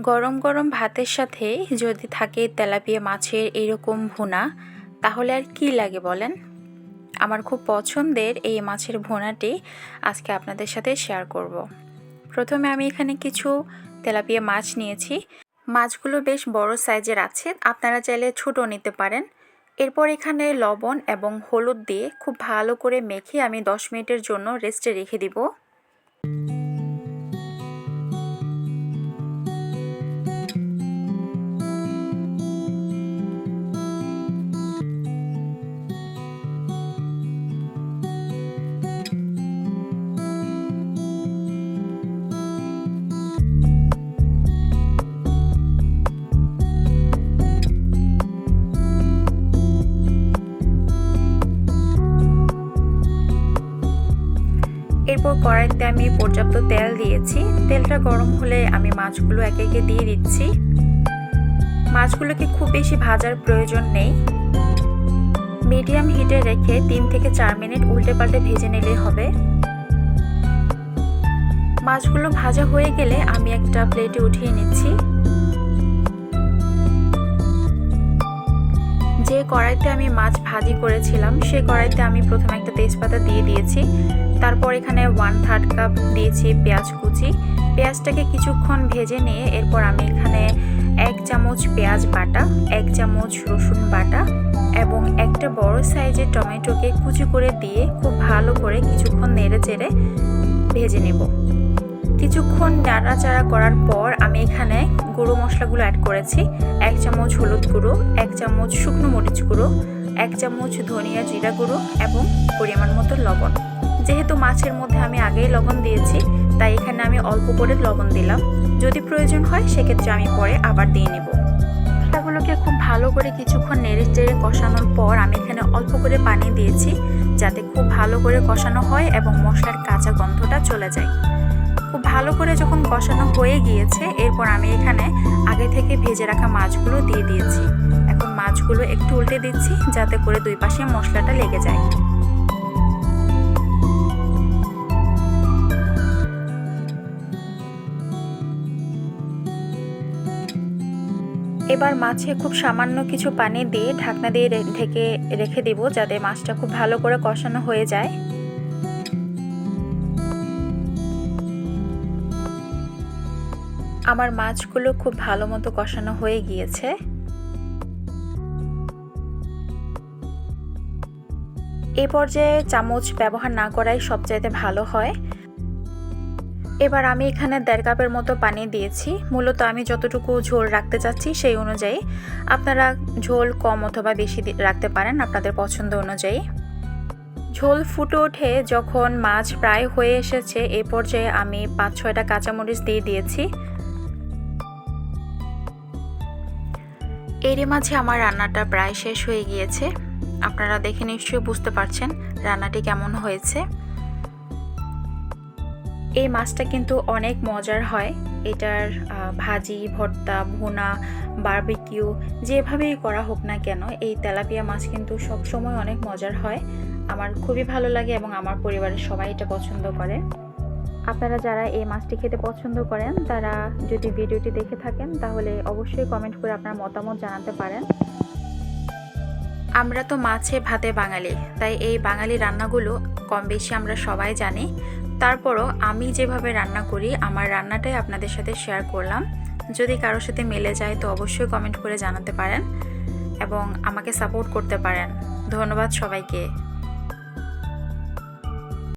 গরম গরম ভাতের সাথে যদি থাকে তেলাপিয়া মাছের এরকম ভুনা, তাহলে আর কি লাগে বলেন? আমার খুব পছন্দের এই মাছের ভুনাটি আজকে আপনাদের সাথে শেয়ার করব। প্রথমে আমি এখানে কিছু তেলাপিয়া মাছ নিয়েছি। মাছগুলো বেশ বড় সাইজের আছে, আপনারা চাইলে ছোটো নিতে পারেন। এরপর এখানে লবণ এবং হলুদ দিয়ে খুব ভালো করে মেখে আমি 10 মিনিটের জন্য রেস্টে রেখে দিব। এরপর কড়াইতে আমি পর্যাপ্ত তেল দিয়েছি। তেলটা গরম হলে আমি মাছগুলো একে একে দিয়ে দিচ্ছি। মাছগুলোকে খুব বেশি ভাজার প্রয়োজন নেই। মিডিয়াম হিটে রেখে তিন থেকে চার মিনিট উল্টে পাল্টে ভেজে নিলে হবে। মাছগুলো ভাজা হয়ে গেলে আমি একটা প্লেটে উঠিয়ে নিচ্ছি। কড়াইতে আমি মাছ ভাজি করেছিলাম, সে কড়াইতে আমি প্রথমে একটা তেজপাতা দিয়ে দিয়েছি। তারপর এখানে ওয়ান থার্ড কাপ দিয়েছি পেঁয়াজ কুচি। পেঁয়াজটাকে কিছুক্ষণ ভেজে নিয়ে এরপর আমি এখানে এক চামচ পেঁয়াজ বাটা, এক চামচ রসুন বাটা এবং একটা বড় সাইজের টমেটোকে কুচি করে দিয়ে খুব ভালো করে কিছুক্ষণ নেড়ে চেড়ে ভেজে নেব। কিছুক্ষণ নাড়াচাড়া করার পর আমি এখানে গুঁড়ো মশলাগুলো অ্যাড করেছি। এক চামচ হলুদ গুঁড়ো, এক চামচ শুকনো মরিচ গুঁড়ো, এক চামচ ধনিয়া জিরা গুঁড়ো এবং পরিমাণ মতো লবণ। যেহেতু মাছের মধ্যে আমি আগেই লবণ দিয়েছি, তাই এখানে আমি অল্প করে লবণ দিলাম। যদি প্রয়োজন হয়, সেক্ষেত্রে আমি পরে আবার দিয়ে নেব। মশলাগুলোকে খুব ভালো করে কিছুক্ষণ নেড়ে চেড়ে কষানোর পর আমি এখানে অল্প করে পানি দিয়েছি, যাতে খুব ভালো করে কষানো হয় এবং মশলার কাঁচা গন্ধটা চলে যায়। খুব ভালো করে যখন কষানো হয়ে গিয়েছে, এরপর আমি এখানে আগে থেকে ভেজে রাখা মাছগুলো দিয়ে দিয়েছি। এখন মাছগুলো একটু উল্টে দিচ্ছি, যাতে করে দুই পাশে মশলাটা লেগে যায়। এবার মাছে খুব সামান্য কিছু পানি দিয়ে ঢাকনা দিয়ে ঢেকে রেখে দিব, যাতে মাছটা খুব ভালো করে কষানো হয়ে যায়। আমার মাছগুলো খুব ভালো মতো কষানো হয়ে গিয়েছে। এ পর্যায়ে চামচ ব্যবহার না করাই সবচাইতে ভালো হয়। এবার আমি এখানে দেড় কাপের মতো পানি দিয়েছি। মূলত আমি যতটুকু ঝোল রাখতে চাচ্ছি সেই অনুযায়ী। আপনারা ঝোল কম অথবা বেশি রাখতে পারেন আপনাদের পছন্দ অনুযায়ী। ঝোল ফুটে ওঠে যখন মাছ প্রায় হয়ে এসেছে। এই পর্যায়ে আমি পাঁচ ছয়টা কাঁচামরিচ দিয়ে দিয়েছি। এরই মাঝে আমার রান্নাটা প্রায় শেষ হয়ে গিয়েছে। আপনারা দেখে নিশ্চয়ই বুঝতে পারছেন রান্নাটি কেমন হয়েছে। এই মাছটা কিন্তু অনেক মজার হয়। এটার ভাজি, ভর্তা, ভুনা, বারবিকিউ যেভাবেই করা হোক না কেন, এই তেলাপিয়া মাছ কিন্তু সবসময় অনেক মজার হয়। আমার খুবই ভালো লাগে এবং আমার পরিবারের সবাই এটা পছন্দ করে। আপনারা যারা এই মাছটি খেতে পছন্দ করেন, তারা যদি ভিডিওটি দেখে থাকেন, তাহলে অবশ্যই কমেন্ট করে আপনার মতামত জানাতে পারেন। আমরা তো মাছে ভাতে বাঙালি, তাই এই বাঙালি রান্নাগুলো কম বেশি আমরা সবাই জানি। তারপরও আমি যেভাবে রান্না করি, আমার রান্নাটাই আপনাদের সাথে শেয়ার করলাম। যদি কারোর সাথে মেলে যায়, তো অবশ্যই কমেন্ট করে জানাতে পারেন এবং আমাকে সাপোর্ট করতে পারেন। ধন্যবাদ সবাইকে।